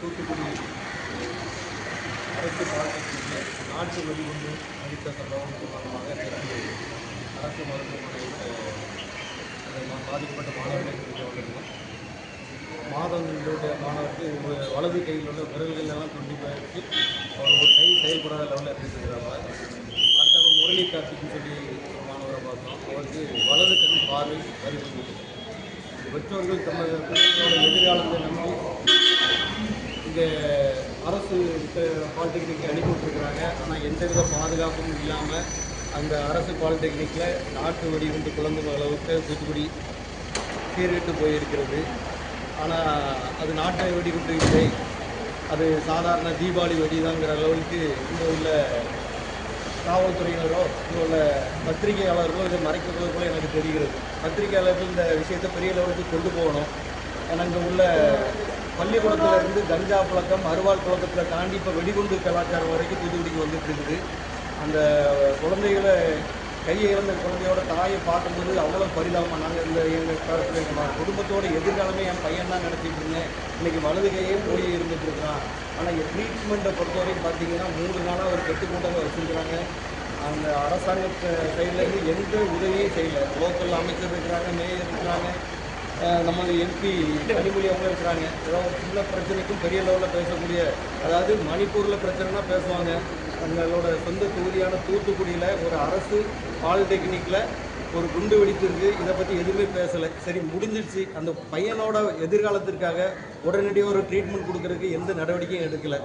தூத்துக்குடி அரசு பாலிடெக்னிக்கில் நாட்டு வெடிகுண்டு அளித்த சம்பவம் காரணமாக நேற்று அரசு மருத்துவமனையில் அந்த பாதிக்கப்பட்ட மாணவர்களை குறித்து வந்திருந்தோம் மாதங்களுடைய மாணவருக்கு ஒரு வலது கையில் உள்ள விரல்கள் எல்லாம் துண்டி போயிடுச்சு அவர் ஒரு கை செயல்படாத லெவலில் இருந்துருக்கிறாங்க அடுத்தவங்க முரளி கார்த்திக்னு சொல்லி ஒரு மாணவரை பார்த்தோம் அவருக்கு வலது கண் பார்வை வருகிறது பெற்றோர்கள் தமது பிள்ளைகளோட எதிர்காலத்தை நம்பி இங்கே அரசு பாலிடெக்னிக் அனுப்பி விட்டுருக்குறாங்க. ஆனால் எந்தவித பாதுகாப்பும் இல்லாமல் அந்த அரசு பாலிடெக்னிக்கில் நாட்டு வெடிகுண்டு குழந்தைங்க அளவுக்கு தூத்துக்குடி சீர்கெட்டு போயிருக்கிறது. ஆனால் அது நாட்டு வெடிகுண்டு இல்லை. அது சாதாரண தீபாவளி வெடிதாங்கிற அளவுக்கு இங்கே உள்ள காவல்துறையினரோ இங்கே உள்ள பத்திரிகையாளர்களோ இதை மறைக்கிறது போல எனக்கு தெரிகிறது. பத்திரிகையாளர்கள் இந்த விஷயத்தை பெரிய லெவலுக்கு கொண்டு போகணும். ஏன்னா இங்கே உள்ள பள்ளிக்கூடத்திலிருந்து கஞ்சா புழக்கம் அருவாள் புழக்கத்தை தாண்டி இப்போ வெடிகுண்டு கலாச்சாரம் வரைக்கும் தூத்துக்குடிக்கு வந்துட்டு இருக்குது. அந்த குழந்தைகளை கையை இழந்த குழந்தையோட தாயை பார்க்கும்போது அவ்வளோ பரிதாபமாக நாங்கள் இந்த எங்கள் எங்கள் குடும்பத்தோட எதிர்காலமே என் பையன் தான் நினச்சிட்டு இருந்தேன். இன்னைக்கு வலது கையே போய் இருந்துட்டு இருக்கிறான் ஆனால் என் ட்ரீட்மெண்ட்டை பொறுத்தவரைக்கும் பார்த்தீங்கன்னா மூன்று நாளாக ஒரு கெட்டு கூட்டங்க வச்சுருக்கிறாங்க. அந்த அரசாங்க சைட்லேருந்து எந்த உதவியும் செய்யலை. லோக்கல் அமைச்சர் இருக்கிறாங்க மேயர் இருக்கிறாங்க. நமது எம்பி கனிமொழி அவங்க இருக்கிறாங்க. ஏதோ சின்ன பிரச்சனைக்கும் பெரிய லெவலில் பேசக்கூடிய அதாவது மணிப்பூரில் பிரச்சனைனா பேசுவாங்க. தங்களோட சொந்த தொகுதியான தூத்துக்குடியில் ஒரு அரசு பாலிடெக்னிக்கில் ஒரு குண்டு வெடித்திருக்கு இதை பற்றி எதுவுமே பேசலை. சரி முடிஞ்சிடுச்சு. அந்த பையனோட எதிர்காலத்திற்காக உடனடியாக ஒரு ட்ரீட்மெண்ட் கொடுக்கறதுக்கு எந்த நடவடிக்கையும் எடுக்கலை.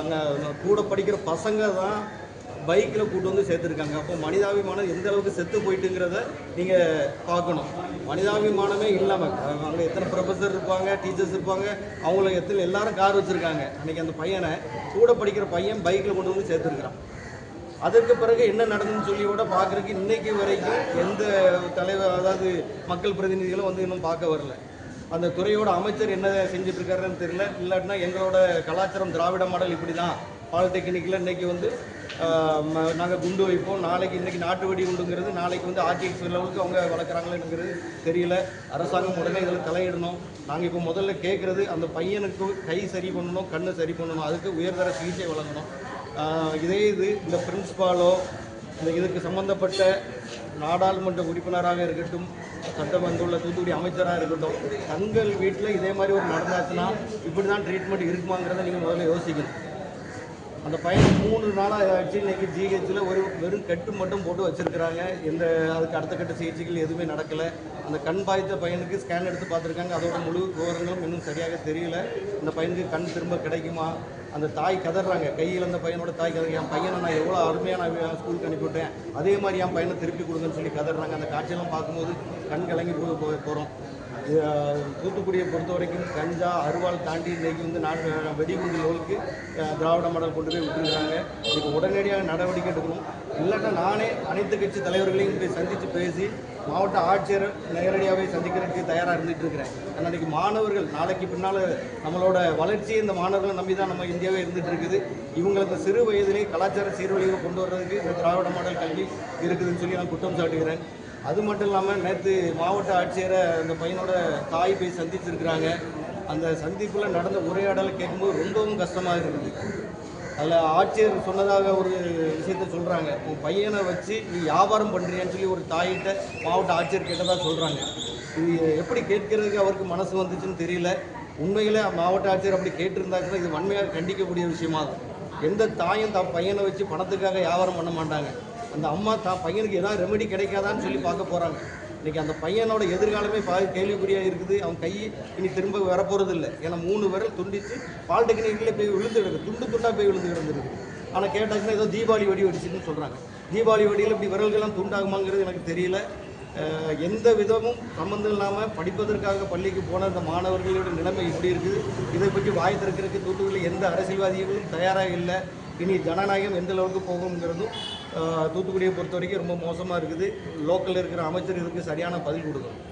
அங்கே கூட படிக்கிற பசங்க தான் பைக்கில் கூட்டு வந்து சேர்த்துருக்காங்க. அப்போ மனிதாபிமானம் எந்த அளவுக்கு செத்து போயிட்டுங்கிறத நீங்கள் பார்க்கணும். மனிதாபிமானமே இல்லாமல் அங்கே எத்தனை ப்ரொஃபஸர் இருப்பாங்க டீச்சர்ஸ் இருப்பாங்க அவங்கள எத்தனை எல்லாரும் கார் வச்சுருக்காங்க. அன்றைக்கி அந்த பையனை கூட படிக்கிற பையன் பைக்கில் கொண்டு வந்து சேர்த்துருக்குறான். அதற்கு பிறகு என்ன நடந்துன்னு சொல்லி கூட பார்க்குறதுக்கு இன்றைக்கு வரைக்கும் எந்த தலைவர் அதாவது மக்கள் பிரதிநிதிகளும் வந்து இன்னும் பார்க்க வரல. அந்த துறையோட அமைச்சர் என்ன செஞ்சுட்டு இருக்காருன்னு தெரியல. இல்லாட்டினா எங்களோட கலாச்சாரம் திராவிட மாடல் இப்படி தான் பாலிடெக்னிக்கில் இன்னைக்கு வந்து நாங்கள் குண்டு வைப்போம். நாளைக்கு இன்றைக்கி நாட்டு வெடி குண்டுங்கிறது நாளைக்கு வந்து ஆர்டிஎக்ஸ் லெவலுக்கு அவங்க வளர்க்குறாங்களேங்கிறது தெரியல. அரசாங்கம் உடனே இதில் தலையிடணும். நாங்கள் இப்போ முதல்ல கேட்குறது அந்த பையனுக்கு கை சரி பண்ணணும் கண்ணு சரி பண்ணணும். அதுக்கு உயர்தர சிகிச்சை வழங்கணும். இதே இது இந்த பிரின்ஸ்பாலோ இந்த இதுக்கு சம்பந்தப்பட்ட நாடாளுமன்ற உறுப்பினராக இருக்கட்டும் சட்டம் வந்துள்ள தூத்துக்குடி அமைச்சராக இருக்கட்டும் தங்கள் வீட்டில் இதே மாதிரி ஒரு நடந்தாச்சுன்னா இப்படி தான் ட்ரீட்மெண்ட் இருக்குமாங்கிறத நீங்கள் முதல்ல யோசிக்கணும். அந்த பையன் மூணு நாளாக ஆச்சு இன்றைக்கி ஜிஹெச்சில் ஒரு வெறும் கட்டு மட்டும் போட்டு வச்சிருக்கிறாங்க. எந்த அதுக்கு அடுத்த கட்ட சிகிச்சைகள் எதுவுமே நடக்கலை. அந்த கண் பாய்த்த பையனுக்கு ஸ்கேன் எடுத்து பார்த்துருக்காங்க. அதோட முழு விவரங்களும் இன்னும் சரியாக தெரியல. அந்த பையனுக்கு கண் திரும்ப கிடைக்குமா? அந்த தாய் கதறாங்க. கையில் அந்த பையனோட தாய் கதறி என் பையனை நான் எவ்வளோ அருமையாக நான் ஸ்கூலுக்கு அனுப்பிவிட்டேன் அதே மாதிரி என் பையனை திருப்பி கொடுங்கன்னு சொல்லி கதறாங்க. அந்த காட்சியெல்லாம் பார்க்கும்போது கண் கலங்கி போய் போகிறோம் தூத்துக்குடியை பொறுத்த வரைக்கும் கஞ்சா அருவாள் தாண்டி இன்றைக்கி வந்து நாட்டு வெடிகுண்டு லெவலுக்கு திராவிட மாடல் கொண்டு போய் விட்டுருக்காங்க இதுக்கு உடனடியாக நடவடிக்கை எடுக்கணும். இல்லைன்னா நானே அனைத்து கட்சி தலைவர்களையும் போய் சந்தித்து பேசி மாவட்ட ஆட்சியர் நேரடியாகவே சந்திக்கிறதுக்கு தயாராக இருந்துகிட்டு இருக்கிறேன். அன்றைக்கு மாணவர்கள் நாளைக்கு பின்னால் நம்மளோட வளர்ச்சி இந்த மாணவர்களை நம்பி தான் நம்ம இந்தியாவே இருந்துட்டு இருக்குது. இவங்களுக்கு சிறு வயதிலே கலாச்சார சீர்வழிவை கொண்டு வர்றதுக்கு இந்த திராவிட மாடல் கல்வி இருக்குதுன்னு சொல்லி நான் குற்றம் சாட்டுகிறேன். அது மட்டும் இல்லாமல் நேற்று மாவட்ட ஆட்சியரை அந்த பையனோட தாய் போய் சந்திச்சிருக்கிறாங்க. அந்த சந்திப்பில் நடந்த உரையாடலை கேட்கும்போது ரொம்பவும் கஷ்டமாக இருக்குது அதில் ஆட்சியர் சொன்னதாக ஒரு விஷயத்த சொல்கிறாங்க உன் பையனை வச்சு நீ வியாபாரம் பண்ணுறியான்னு சொல்லி ஒரு தாயிட்ட மாவட்ட ஆட்சியர் கேட்டதாக சொல்கிறாங்க இது எப்படி கேட்கறதுக்கு அவருக்கு மனசு வந்துச்சுன்னு தெரியல. உண்மையில் மாவட்ட ஆட்சியர் அப்படி கேட்டிருந்தாங்கன்னா இது வன்மையாக கண்டிக்கக்கூடிய விஷயமா இருக்கும் எந்த தாயும் தான் பையனை வச்சு பணத்துக்காக வியாபாரம் பண்ண மாட்டாங்க. அந்த அம்மா தான் பையனுக்கு ஏதாவது ரெமெடி கிடைக்காதான்னு சொல்லி பார்க்க போகிறாங்க இன்றைக்கி அந்த பையனோட எதிர்காலமே பா கேள்விக்குறியாக இருக்குது. அவன் கை இனி திரும்ப வரப்போகிறது இல்லை ஏன்னா மூணு விரல் துண்டித்து பாலிடெக்னிக்கில் போய் விழுந்து கிடக்கு துண்டு துண்டாக போய் விழுந்து கிடந்துருக்கு. ஆனால் கேட்டாச்சுன்னா ஏதோ தீபாவளி வெடி வெடிச்சுன்னு சொல்கிறாங்க தீபாவளி வெடியில் இப்படி விரல்கள்லாம் துண்டாகுமாங்கிறது எனக்கு தெரியல. எந்த விதமும் சம்மந்தம் இல்லாமல் படிப்பதற்காக பள்ளிக்கு போன அந்த மாணவர்களோட நிலைமை இப்படி இருக்குது. இதை பற்றி வாய் திறக்கிறதுக்கு தூத்துக்குடியில் எந்த அரசியல்வாதிகளும் தயாராக இல்லை. இனி ஜனநாயகம் எந்த அளவுக்கு போகுங்கிறதும் தூத்துக்குடியை பொறுத்த வரைக்கும் ரொம்ப மோசமாக இருக்குது. லோக்கலில் இருக்கிற அமைச்சர் இதுக்கு சரியான பதில் கொடுக்கணும்.